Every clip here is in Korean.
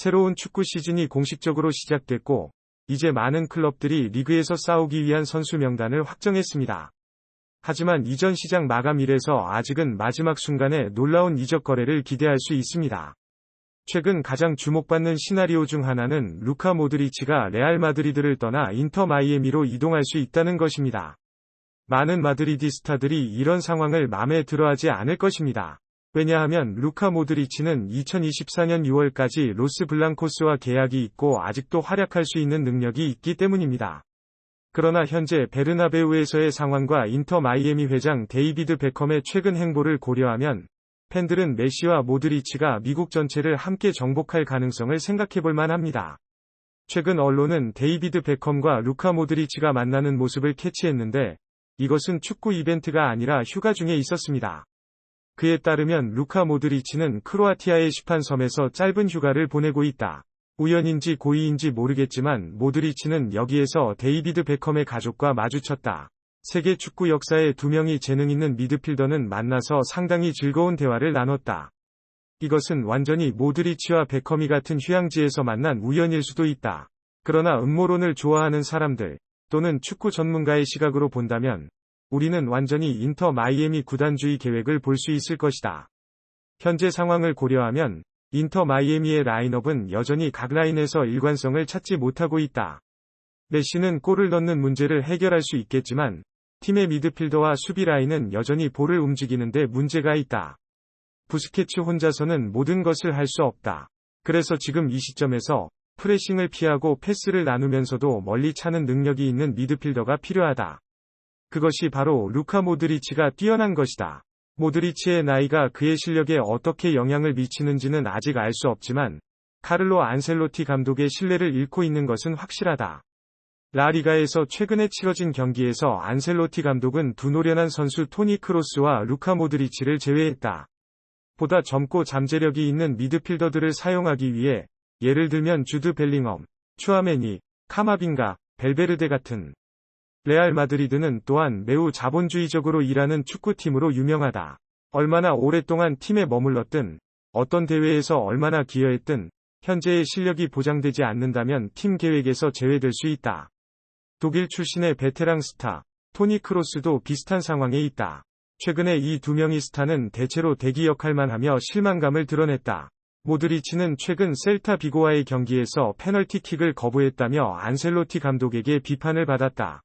새로운 축구 시즌이 공식적으로 시작됐고 이제 많은 클럽들이 리그에서 싸우기 위한 선수 명단을 확정했습니다. 하지만 이전 시장 마감일에서 아직은 마지막 순간에 놀라운 이적 거래를 기대할 수 있습니다. 최근 가장 주목받는 시나리오 중 하나는 루카 모드리치가 레알 마드리드를 떠나 인터 마이애미로 이동할 수 있다는 것입니다. 많은 마드리디 스타들이 이런 상황을 마음에 들어하지 않을 것입니다. 왜냐하면 루카 모드리치는 2024년 6월까지 로스 블랑코스와 계약이 있고 아직도 활약할 수 있는 능력이 있기 때문입니다. 그러나 현재 베르나베우에서의 상황과 인터 마이애미 회장 데이비드 베컴의 최근 행보를 고려하면 팬들은 메시와 모드리치가 미국 전체를 함께 정복할 가능성을 생각해 볼 만합니다. 최근 언론은 데이비드 베컴과 루카 모드리치가 만나는 모습을 캐치했는데 이것은 축구 이벤트가 아니라 휴가 중에 있었습니다. 그에 따르면 루카 모드리치는 크로아티아의 시판 섬에서 짧은 휴가를 보내고 있다. 우연인지 고의인지 모르겠지만 모드리치는 여기에서 데이비드 베컴의 가족과 마주쳤다. 세계 축구 역사에 두 명이 재능 있는 미드필더는 만나서 상당히 즐거운 대화를 나눴다. 이것은 완전히 모드리치와 베컴이 같은 휴양지에서 만난 우연일 수도 있다. 그러나 음모론을 좋아하는 사람들 또는 축구 전문가의 시각으로 본다면 우리는 완전히 인터 마이애미 구단주의 계획을 볼 수 있을 것이다. 현재 상황을 고려하면 인터 마이애미의 라인업은 여전히 각 라인에서 일관성을 찾지 못하고 있다. 메시는 골을 넣는 문제를 해결할 수 있겠지만 팀의 미드필더와 수비 라인은 여전히 볼을 움직이는데 문제가 있다. 부스케츠 혼자서는 모든 것을 할 수 없다. 그래서 지금 이 시점에서 프레싱을 피하고 패스를 나누면서도 멀리 차는 능력이 있는 미드필더가 필요하다. 그것이 바로 루카 모드리치가 뛰어난 것이다. 모드리치의 나이가 그의 실력에 어떻게 영향을 미치는지는 아직 알 수 없지만 카를로 안셀로티 감독의 신뢰를 잃고 있는 것은 확실하다. 라리가에서 최근에 치러진 경기에서 안셀로티 감독은 두 노련한 선수 토니 크로스와 루카 모드리치를 제외했다. 보다 젊고 잠재력이 있는 미드필더들을 사용하기 위해 예를 들면 주드 벨링엄, 추아메니, 카마빈가, 벨베르데 같은 레알 마드리드는 또한 매우 자본주의적으로 일하는 축구팀으로 유명하다. 얼마나 오랫동안 팀에 머물렀든 어떤 대회에서 얼마나 기여했든 현재의 실력이 보장되지 않는다면 팀 계획에서 제외될 수 있다. 독일 출신의 베테랑 스타 토니 크로스도 비슷한 상황에 있다. 최근에 이 두 명의 스타는 대체로 대기 역할만 하며 실망감을 드러냈다. 모드리치는 최근 셀타 비고와의 경기에서 페널티킥을 거부했다며 안셀로티 감독에게 비판을 받았다.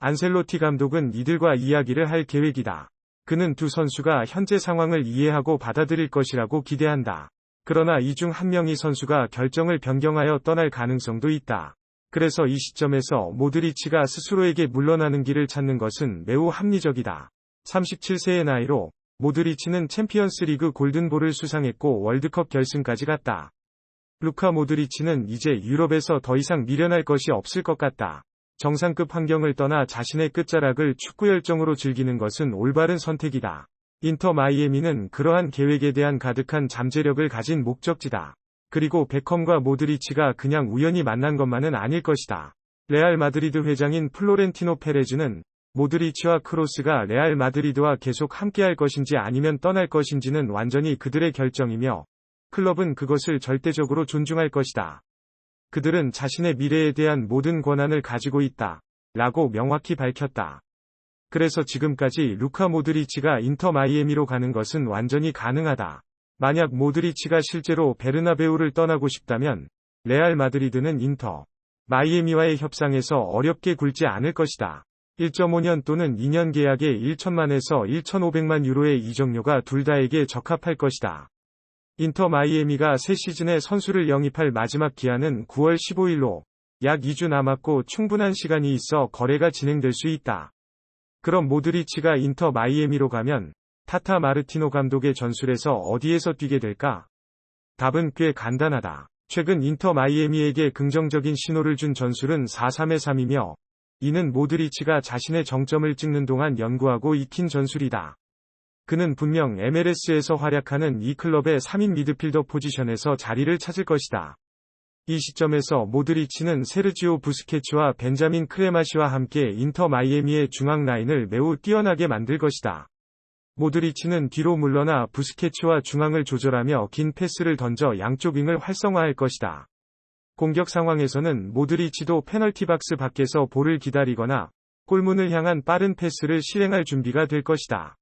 안셀로티 감독은 이들과 이야기를 할 계획이다. 그는 두 선수가 현재 상황을 이해하고 받아들일 것이라고 기대한다. 그러나 이 중 한 명이 선수가 결정을 변경하여 떠날 가능성도 있다. 그래서 이 시점에서 모드리치가 스스로에게 물러나는 길을 찾는 것은 매우 합리적이다. 37세의 나이로 모드리치는 챔피언스 리그 골든볼을 수상했고 월드컵 결승까지 갔다. 루카 모드리치는 이제 유럽에서 더 이상 미련할 것이 없을 것 같다. 정상급 환경을 떠나 자신의 끝자락을 축구 열정으로 즐기는 것은 올바른 선택이다. 인터 마이애미는 그러한 계획에 대한 가득한 잠재력을 가진 목적지다. 그리고 베컴과 모드리치가 그냥 우연히 만난 것만은 아닐 것이다. 레알 마드리드 회장인 플로렌티노 페레즈는 모드리치와 크로스가 레알 마드리드와 계속 함께할 것인지 아니면 떠날 것인지는 완전히 그들의 결정이며 클럽은 그것을 절대적으로 존중할 것이다. 그들은 자신의 미래에 대한 모든 권한을 가지고 있다. 라고 명확히 밝혔다. 그래서 지금까지 루카 모드리치가 인터 마이애미로 가는 것은 완전히 가능하다. 만약 모드리치가 실제로 베르나베우를 떠나고 싶다면 레알 마드리드는 인터 마이애미와의 협상에서 어렵게 굴지 않을 것이다. 1.5년 또는 2년 계약에 1천만에서 1,500만 유로의 이적료가 둘 다에게 적합할 것이다. 인터 마이애미가 새 시즌에 선수를 영입할 마지막 기한은 9월 15일로 약 2주 남았고 충분한 시간이 있어 거래가 진행될 수 있다. 그럼 모드리치가 인터 마이애미로 가면 타타 마르티노 감독의 전술에서 어디에서 뛰게 될까? 답은 꽤 간단하다. 최근 인터 마이애미에게 긍정적인 신호를 준 전술은 4-3-3이며 이는 모드리치가 자신의 정점을 찍는 동안 연구하고 익힌 전술이다. 그는 분명 MLS에서 활약하는 이 클럽의 3인 미드필더 포지션에서 자리를 찾을 것이다. 이 시점에서 모드리치는 세르지오 부스케츠와 벤자민 크레마시와 함께 인터 마이애미의 중앙 라인을 매우 뛰어나게 만들 것이다. 모드리치는 뒤로 물러나 부스케츠와 중앙을 조절하며 긴 패스를 던져 양쪽 윙을 활성화할 것이다. 공격 상황에서는 모드리치도 페널티 박스 밖에서 볼을 기다리거나 골문을 향한 빠른 패스를 실행할 준비가 될 것이다.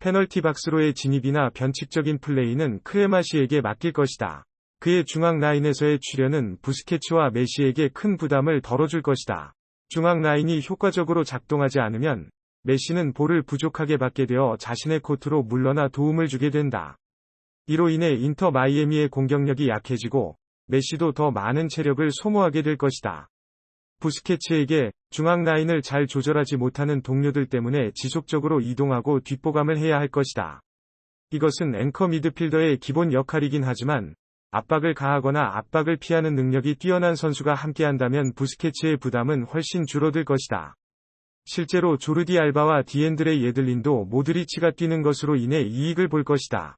페널티 박스로의 진입이나 변칙적인 플레이는 크레마시에게 맡길 것이다. 그의 중앙 라인에서의 출현은 부스케츠와 메시에게 큰 부담을 덜어줄 것이다. 중앙 라인이 효과적으로 작동하지 않으면 메시는 볼을 부족하게 받게 되어 자신의 코트로 물러나 도움을 주게 된다. 이로 인해 인터 마이애미의 공격력이 약해지고 메시도 더 많은 체력을 소모하게 될 것이다. 부스케츠에게 중앙 라인을 잘 조절하지 못하는 동료들 때문에 지속적으로 이동하고 뒷보감을 해야 할 것이다. 이것은 앵커 미드필더의 기본 역할이긴 하지만 압박을 가하거나 압박을 피하는 능력이 뛰어난 선수가 함께한다면 부스케츠의 부담은 훨씬 줄어들 것이다. 실제로 조르디 알바와 디엔드레 예들린도 모드리치가 뛰는 것으로 인해 이익을 볼 것이다.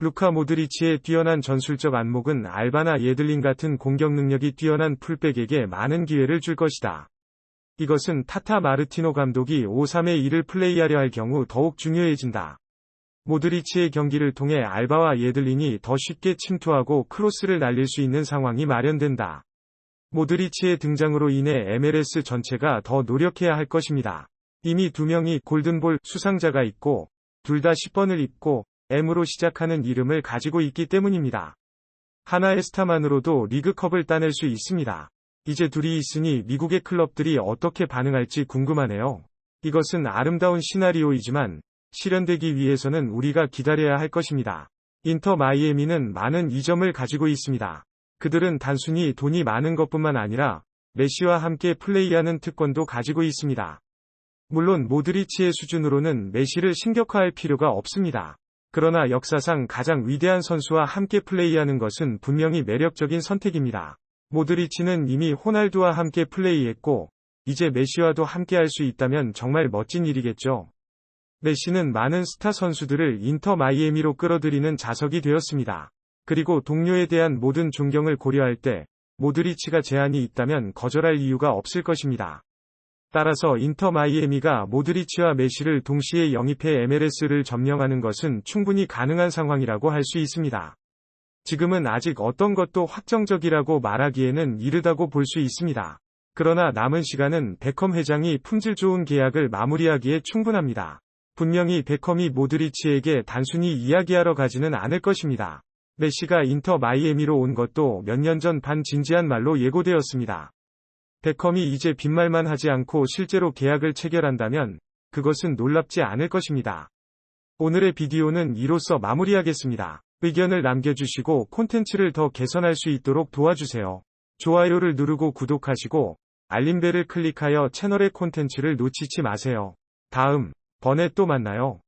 루카 모드리치의 뛰어난 전술적 안목은 알바나 예들린 같은 공격 능력이 뛰어난 풀백에게 많은 기회를 줄 것이다. 이것은 타타 마르티노 감독이 5-3의 1을 플레이하려 할 경우 더욱 중요해진다. 모드리치의 경기를 통해 알바와 예들린이 더 쉽게 침투하고 크로스를 날릴 수 있는 상황이 마련된다. 모드리치의 등장으로 인해 MLS 전체가 더 노력해야 할 것입니다. 이미 두 명이 골든볼 수상자가 있고 둘 다 10번을 입고 M으로 시작하는 이름을 가지고 있기 때문입니다. 하나의 스타만으로도 리그컵을 따낼 수 있습니다. 이제 둘이 있으니 미국의 클럽들이 어떻게 반응할지 궁금하네요. 이것은 아름다운 시나리오이지만 실현되기 위해서는 우리가 기다려야 할 것입니다. 인터 마이애미는 많은 이점을 가지고 있습니다. 그들은 단순히 돈이 많은 것뿐만 아니라 메시와 함께 플레이하는 특권도 가지고 있습니다. 물론 모드리치의 수준으로는 메시를 신격화할 필요가 없습니다. 그러나 역사상 가장 위대한 선수와 함께 플레이하는 것은 분명히 매력적인 선택입니다. 모드리치는 이미 호날두와 함께 플레이했고 이제 메시와도 함께 할 수 있다면 정말 멋진 일이겠죠. 메시는 많은 스타 선수들을 인터 마이애미로 끌어들이는 자석이 되었습니다. 그리고 동료에 대한 모든 존경을 고려할 때 모드리치가 제한이 있다면 거절할 이유가 없을 것입니다. 따라서 인터 마이애미가 모드리치와 메시를 동시에 영입해 MLS를 점령하는 것은 충분히 가능한 상황이라고 할 수 있습니다. 지금은 아직 어떤 것도 확정적이라고 말하기에는 이르다고 볼 수 있습니다. 그러나 남은 시간은 베컴 회장이 품질 좋은 계약을 마무리하기에 충분합니다. 분명히 베컴이 모드리치에게 단순히 이야기하러 가지는 않을 것입니다. 메시가 인터 마이애미로 온 것도 몇 년 전 반진지한 말로 예고되었습니다. 베컴이 이제 빈말만 하지 않고 실제로 계약을 체결한다면 그것은 놀랍지 않을 것입니다. 오늘의 비디오는 이로써 마무리하겠습니다. 의견을 남겨주시고 콘텐츠를 더 개선할 수 있도록 도와주세요. 좋아요를 누르고 구독하시고 알림벨을 클릭하여 채널의 콘텐츠를 놓치지 마세요. 다음 번에 또 만나요.